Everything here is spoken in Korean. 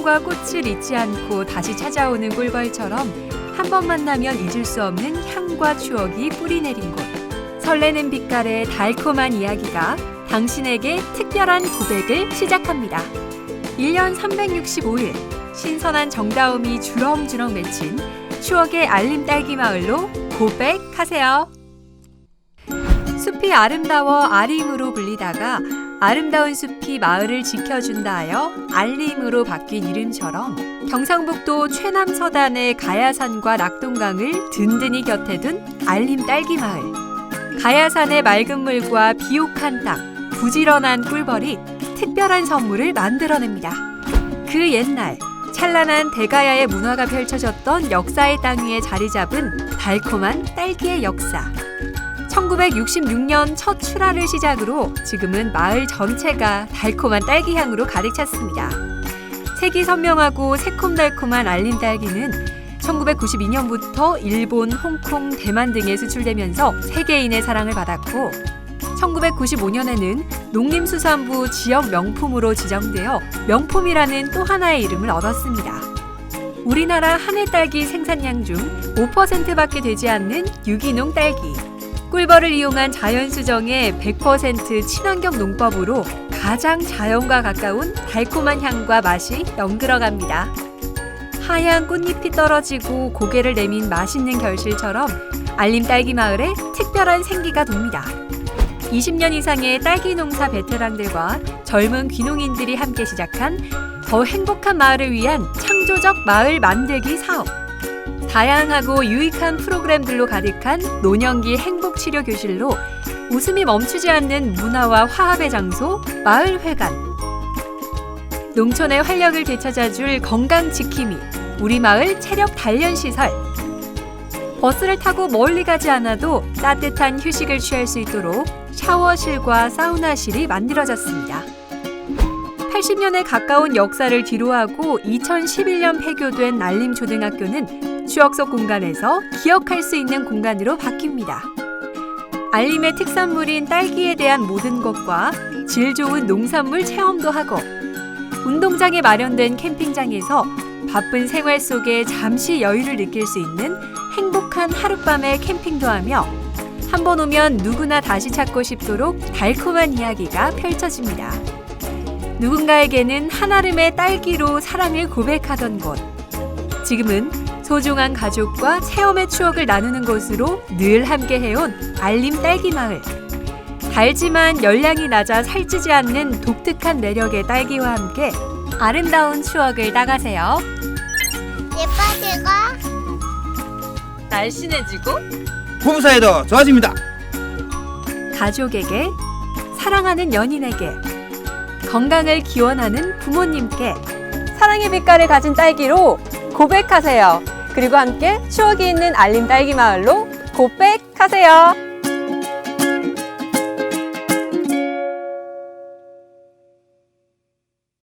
향과 꽃을 잊지 않고 다시 찾아오는 꿀벌처럼 한 번 만나면 잊을 수 없는 향과 추억이 뿌리내린 곳. 설레는 빛깔의 달콤한 이야기가 당신에게 특별한 고백을 시작합니다. 1년 365일 신선한 정다움이 주렁주렁 맺힌 추억의 알림 딸기 마을로 고백하세요. 숲이 아름다워 아림으로 불리다가 아름다운 숲이 마을을 지켜준다 하여 알림으로 바뀐 이름처럼 경상북도 최남 서단의 가야산과 낙동강을 든든히 곁에 둔 알림 딸기 마을. 가야산의 맑은 물과 비옥한 땅, 부지런한 꿀벌이 특별한 선물을 만들어냅니다. 그 옛날 찬란한 대가야의 문화가 펼쳐졌던 역사의 땅 위에 자리 잡은 달콤한 딸기의 역사. 1966년 첫 출하를 시작으로 지금은 마을 전체가 달콤한 딸기 향으로 가득 찼습니다. 색이 선명하고 새콤달콤한 알림 딸기는 1992년부터 일본, 홍콩, 대만 등에 수출되면서 세계인의 사랑을 받았고 1995년에는 농림수산부 지역 명품으로 지정되어 명품이라는 또 하나의 이름을 얻었습니다. 우리나라 한해 딸기 생산량 중 5%밖에 되지 않는 유기농 딸기. 꿀벌을 이용한 자연 수정의 100% 친환경 농법으로 가장 자연과 가까운 달콤한 향과 맛이 연그러갑니다. 하얀 꽃잎이 떨어지고 고개를 내민 맛있는 결실처럼 알림 딸기 마을에 특별한 생기가 돕니다. 20년 이상의 딸기 농사 베테랑들과 젊은 귀농인들이 함께 시작한 더 행복한 마을을 위한 창조적 마을 만들기 사업. 다양하고 유익한 프로그램들로 가득한 노년기 행복치료 교실로 웃음이 멈추지 않는 문화와 화합의 장소 마을회관. 농촌의 활력을 되찾아줄 건강 지킴이 우리 마을 체력 단련 시설. 버스를 타고 멀리 가지 않아도 따뜻한 휴식을 취할 수 있도록 샤워실과 사우나실이 만들어졌습니다. 80년에 가까운 역사를 뒤로하고 2011년 폐교된 난림초등학교는 추억 속 공간에서 기억할 수 있는 공간으로 바뀝니다. 알림의 특산물인 딸기에 대한 모든 것과 질 좋은 농산물 체험도 하고 운동장에 마련된 캠핑장에서 바쁜 생활 속에 잠시 여유를 느낄 수 있는 행복한 하룻밤의 캠핑도 하며 한 번 오면 누구나 다시 찾고 싶도록 달콤한 이야기가 펼쳐집니다. 누군가에게는 한아름의 딸기로 사랑을 고백하던 곳. 지금은 소중한 가족과 체험의 추억을 나누는 곳으로 늘 함께 해온 알림 딸기 마을. 달지만 열량이 낮아 살찌지 않는 독특한 매력의 딸기와 함께 아름다운 추억을 나가세요. 예뻐지고 날씬해지고 부부 사이도 좋아집니다. 가족에게 사랑하는 연인에게 건강을 기원하는 부모님께 사랑의 빛깔을 가진 딸기로 고백하세요. 그리고 함께 추억이 있는 알림 딸기 마을로 고백하세요.